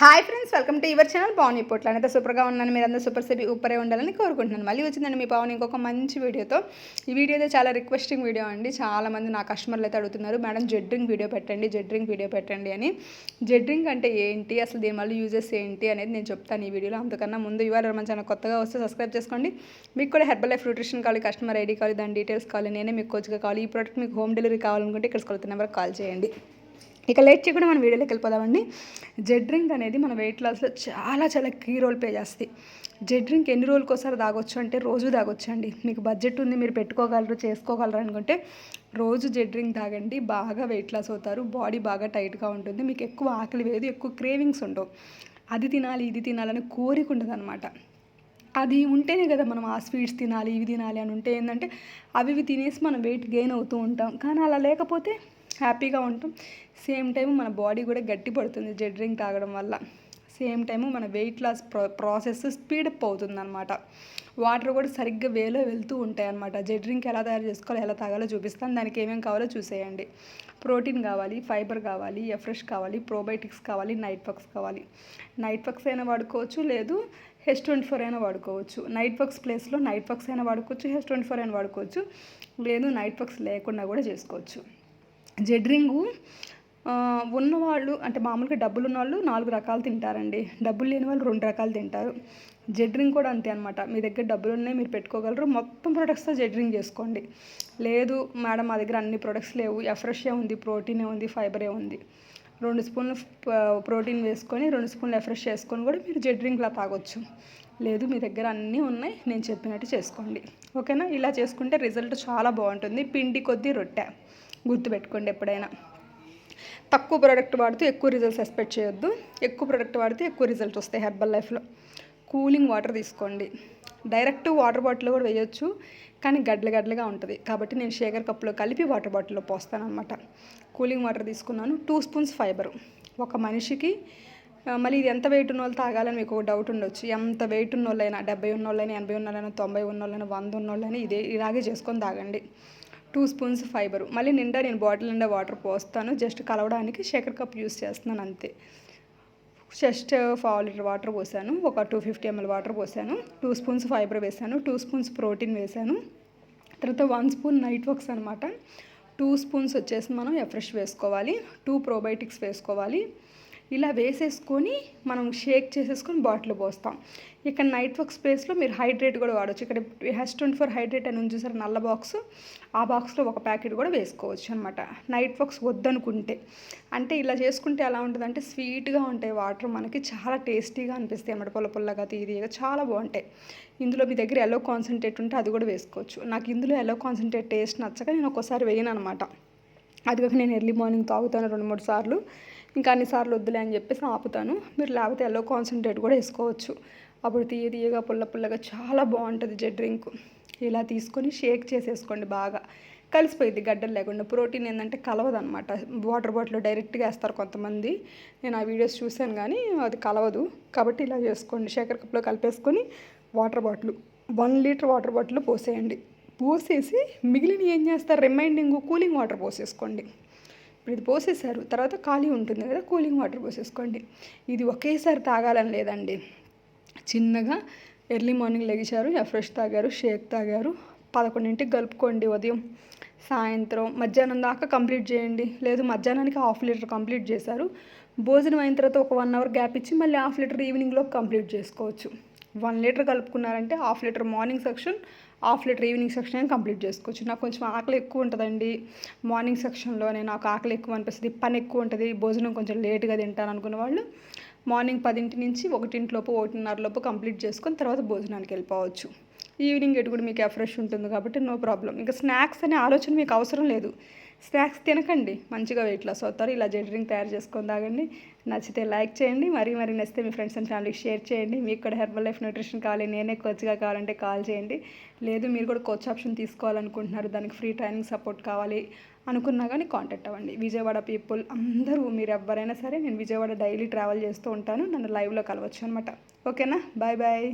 Hi friends welcome to your channel Pawan ఇప్పట్లో అయితే సూపర్గా ఉన్నాను మీరు అందరూ సూపర్ సిటీ ఉప్పరే ఉండాలని కోరుకుంటున్నాను. మళ్ళీ వచ్చిందండి మీ పవన్ ఇంకొక మంచి వీడియోతో. ఈ వీడియో అయితే చాలా రిక్వెస్టింగ్ వీడియో అండి. చాలామంది నా కస్టమర్లు అయితే అడుగుతున్నారు మేడం జెడ్రింగ్ వీడియో పెట్టండి జెడ్రింగ్ వీడియో పెట్టండి అని. జెడ్రింగ్ అంటే ఏంటి అసలు దీని వల్ల యూజెస్ ఏంటి అనేది నేను చెప్తాను ఈ వీడియోలో. అంతకన్నా ముందు ఇవాళ మన ఛానల్ కొత్తగా వస్తే సబ్స్క్రైబ్ చేసుకోండి. మీకు కూడా హెర్బల్ లైఫ్ న్యూట్రిషన్ కావాలి కస్టమర్ ఐడి కావాలి దాని డీటెయిల్స్ కావాలి నేనే మీకు కోచ్గా కావాలి. ఈ ప్రోడక్ట్ మీకు హోమ్ డెలివరీ కావాలనుకుంటే ఇక్కడ కొలుతున్న నెంబర్ కాల్ చేయండి. ఇక లేట్ చేయకుండా మనం వీడియోలోకి వెళ్ళిపోదామండి. జెడ్ డ్రింక్ అనేది మన వెయిట్ లాస్లో చాలా చాలా కీ రోల్ ప్లే చేస్తుంది. జెడ్ డ్రింక్ ఎన్ని రోజులకి ఒకసారి తాగొచ్చు అంటే రోజు తాగొచ్చు అండి మీకు బడ్జెట్ ఉంది మీరు పెట్టుకోగలరు చేసుకోగలరు అనుకుంటే రోజు జెడ్ డ్రింక్ తాగండి. బాగా వెయిట్ లాస్ అవుతారు బాడీ బాగా టైట్గా ఉంటుంది. మీకు ఎక్కువ ఆకలి వేయదు ఎక్కువ క్రేవింగ్స్ ఉండవు. అది తినాలి ఇది తినాలని కోరిక ఉండదు అనమాట అది ఉంటేనే కదా మనం ఆ స్వీట్స్ తినాలి ఇవి తినాలి అని ఉంటే ఏంటంటే అవి ఇవి తినేసి మనం వెయిట్ గెయిన్ అవుతూ ఉంటాం. కానీ అలా లేకపోతే హ్యాపీగా ఉంటాం. సేమ్ టైం మన బాడీ కూడా గట్టి పడుతుంది జెడ్ డ్రింక్ తాగడం వల్ల. సేమ్ టైము మన weight loss pro process speed up అవుతుంది అనమాట వాటర్ కూడా సరిగ్గా వేలో వెళ్తూ ఉంటాయి అనమాట జెడ్ డ్రింక్ ఎలా తయారు చేసుకోవాలో ఎలా తాగాలో చూపిస్తాను. దానికి ఏమేమి కావాలో చూసేయండి. ప్రోటీన్ కావాలి ఫైబర్ కావాలి ఎఫ్రెష్ కావాలి ప్రోబయోటిక్స్ కావాలి నైట్ ఫక్స్ కావాలి. నైట్ పక్స్ అయినా వాడుకోవచ్చు లేదు హెచ్ ట్వంటీ ఫోర్ అయినా వాడుకోవచ్చు. నైట్ పక్స్ ప్లేస్లో నైట్ పక్స్ అయినా వాడుకోవచ్చు హెచ్ ట్వంటీ ఫోర్ అయినా వాడుకోవచ్చు. లేదు నైట్ పక్స్ లేకుండా కూడా చేసుకోవచ్చు. జెడ్ రింగు ఉన్నవాళ్ళు అంటే మామూలుగా డబ్బులు ఉన్నవాళ్ళు నాలుగు రకాలు తింటారండి. డబ్బులు లేని వాళ్ళు రెండు రకాలు తింటారు. జెడ్ రింగ్ కూడా అంతే అనమాట మీ దగ్గర డబ్బులు ఉన్నాయి మీరు పెట్టుకోగలరు. మొత్తం ప్రొడక్ట్స్తో జెడ్ రింగ్ చేసుకోండి. లేదు మేడం మా దగ్గర అన్ని ప్రొడక్ట్స్ లేవు. ఎఫ్రెషే ఉంది ప్రోటీనే ఉంది ఫైబరే ఉంది. రెండు స్పూన్లు ప్రోటీన్ వేసుకొని రెండు స్పూన్లు ఎఫ్రెష్ చేసుకొని కూడా మీరు జెడ్ రింగ్లా తాగొచ్చు. లేదు మీ దగ్గర అన్నీ ఉన్నాయి నేను చెప్పినట్టు చేసుకోండి. ఓకేనా? ఇలా చేసుకుంటే రిజల్ట్ చాలా బాగుంటుంది. పిండి కొద్దీ రొట్టె. గుర్తుపెట్టుకోండి ఎప్పుడైనా. తక్కువ ప్రోడక్ట్ వాడితే ఎక్కువ రిజల్ట్స్ ఎక్స్పెక్ట్ చేయొద్దు. ఎక్కువ ప్రోడక్ట్ వాడితే ఎక్కువ రిజల్ట్స్ వస్తాయి హెర్బల్ లైఫ్లో కూలింగ్ వాటర్ తీసుకోండి. డైరెక్ట్ వాటర్ బాటిల్ కూడా వేయొచ్చు కానీ గడ్డలు గడ్డలుగా ఉంటుంది. కాబట్టి నేను షేగర్ కప్లో కలిపి వాటర్ బాటిల్లో పోస్తాను అనమాట కూలింగ్ వాటర్ తీసుకున్నాను. టూ స్పూన్స్ ఫైబర్ ఒక మనిషికి మళ్ళీ ఇది ఎంత వెయిట్ ఉన్న వాళ్ళు తాగాలని మీకు ఒక డౌట్ ఉండొచ్చు. ఎంత వెయిట్ ఉన్న వాళ్ళైనా డెబ్బై ఉన్న వాళ్ళైనా ఎనభై ఉన్న వాళ్ళైనా తొంభై ఉన్న వాళ్ళైనా వంద ఉన్న వాళ్ళైనా ఇదే ఇలాగే చేసుకొని తాగండి. Two spoons fibre. మళ్ళీ నిండా నేను బాటిల్ నిండా వాటర్ పోస్తాను. జస్ట్ కలవడానికి షేకర్ కప్ యూస్ చేస్తున్నాను అంతే. జస్ట్ ఫావ్ లీటర్ వాటర్ పోసాను. ఒక టూ ఫిఫ్టీ ఎంఎల్ వాటర్ పోసాను. టూ స్పూన్స్ ఫైబర్ వేసాను. టూ స్పూన్స్ ప్రోటీన్ వేసాను. తర్వాత వన్ స్పూన్ నైట్ వర్క్స్ అనమాట టూ స్పూన్స్ వచ్చేసి మనం ఎఫ్రెష్ వేసుకోవాలి. టూ ప్రోబయోటిక్స్ వేసుకోవాలి. ఇలా వేసేసుకొని మనం షేక్ చేసేసుకొని బాటిల్ పోస్తాం. ఇక్కడ నైట్ వర్క్ స్పేస్లో మీరు హైడ్రేట్ కూడా వాడచ్చు. ఇక్కడ హెచ్ ట్వంటీ ఫోర్ హైడ్రేట్ అని ఉంది చూసారు? నల్ల బాక్స్. ఆ బాక్స్లో ఒక ప్యాకెట్ కూడా వేసుకోవచ్చు అనమాట నైట్ వర్క్స్ వద్దనుకుంటే. అంటే ఇలా చేసుకుంటే ఎలా ఉంటుందంటే స్వీట్గా ఉంటాయి వాటర్ మనకి. చాలా టేస్టీగా అనిపిస్తాయి అన్నమాట. పుల్ల పొల్లగా తీయగా చాలా బాగుంటాయి. ఇందులో మీ దగ్గర ఎల్లో కాన్సన్ట్రేట్ ఉంటే అది కూడా వేసుకోవచ్చు. నాకు ఇందులో ఎల్లో కాన్సన్ట్రేట్ టేస్ట్ నచ్చక నేను ఒక్కసారి వేయను అనమాట అది కాక నేను ఎర్లీ మార్నింగ్ తాగుతాను రెండు మూడు సార్లు. ఇంకా అన్నిసార్లు వద్దులే అని చెప్పేసి ఆపుతాను. మీరు లేకపోతే ఎల్లో కాన్సన్ట్రేట్ కూడా వేసుకోవచ్చు. అప్పుడు తీయ తీయగా పుల్ల పుల్లగా చాలా బాగుంటుంది జెడ్ డ్రింక్. ఇలా తీసుకొని షేక్ చేసేసుకోండి బాగా. కలిసిపోయింది గడ్డలు లేకుండా. ప్రోటీన్ ఏంటంటే కలవదనమాట వాటర్ బాటిల్ డైరెక్ట్గా వేస్తారు కొంతమంది. నేను ఆ వీడియోస్ చూశాను కానీ అది కలవదు. కాబట్టి ఇలా చేసుకోండి. శేఖర్ కప్లో కలిపేసుకొని water bottle one litre water bottle పోసేయండి. పోసేసి మిగిలిన ఏం చేస్తారు? రిమైండింగ్ కూలింగ్ వాటర్ పోసేసుకోండి. ఇప్పుడు ఇది పోసేసారు తర్వాత ఖాళీ ఉంటుంది కదా కూలింగ్ వాటర్ పోసేసుకోండి. ఇది ఒకేసారి తాగాలని లేదండి. చిన్నగా ఎర్లీ మార్నింగ్ లెగిచారు ఫ్రెష్ తాగారు షేక్ తాగారు. పదకొండింటికి కలుపుకోండి ఉదయం. సాయంత్రం మధ్యాహ్నం దాకా కంప్లీట్ చేయండి. లేదు మధ్యాహ్నానికి హాఫ్ లీటర్ కంప్లీట్ చేశారు. భోజనం అయిన తర్వాత ఒక వన్ అవర్ గ్యాప్ ఇచ్చి మళ్ళీ హాఫ్ లీటర్ ఈవినింగ్లో కంప్లీట్ చేసుకోవచ్చు. One litre కలుపుకున్నారంటే half litre morning section half litre evening section complete చేసుకోవచ్చు. నాకు కొంచెం ఆకలి ఎక్కువ ఉంటుందండి. మార్నింగ్ సెక్షన్లోనే నాకు ఆకలి ఎక్కువ అనిపిస్తుంది పని ఎక్కువ ఉంటుంది భోజనం కొంచెం లేట్గా తింటాను అనుకున్న వాళ్ళు మార్నింగ్ పదింటి నుంచి ఒకటింటిలోపు ఒకటిన్నర లోపు కంప్లీట్ చేసుకొని తర్వాత భోజనానికి వెళ్ళిపోవచ్చు. ఈవినింగ్ ఎటు కూడా మీకు ఫ్రెష్ ఉంటుంది కాబట్టి నో ప్రాబ్లం. ఇంకా స్నాక్స్ అనే ఆలోచన మీకు అవసరం లేదు. స్నాక్స్ తినకండి. మంచిగా వెయిట్ లాస్ అవుతారు. ఇలా జెడ్ డ్రింక్ తయారు చేసుకొని తాగండి. నచ్చితే లైక్ చేయండి. మరీ మరీ నచ్చితే మీ ఫ్రెండ్స్ అండ్ ఫ్యామిలీకి షేర్ చేయండి. మీకు కూడా హెర్బల్ లైఫ్ న్యూట్రిషన్ కావాలి. నేనే కోచ్గా కావాలంటే కాల్ చేయండి. లేదు మీరు కూడా కోచ్ ఆప్షన్ తీసుకోవాలనుకుంటున్నారు. దానికి ఫ్రీ ట్రైనింగ్ సపోర్ట్ కావాలి అనుకున్నా కానీ కాంటాక్ట్ అవ్వండి. విజయవాడ పీపుల్ అందరూ మీరు ఎవరైనా సరే నేను విజయవాడ డైలీ ట్రావెల్ చేస్తూ ఉంటాను. నన్ను లైవ్లో కలవచ్చు అనమాట ఓకేనా? Bye bye.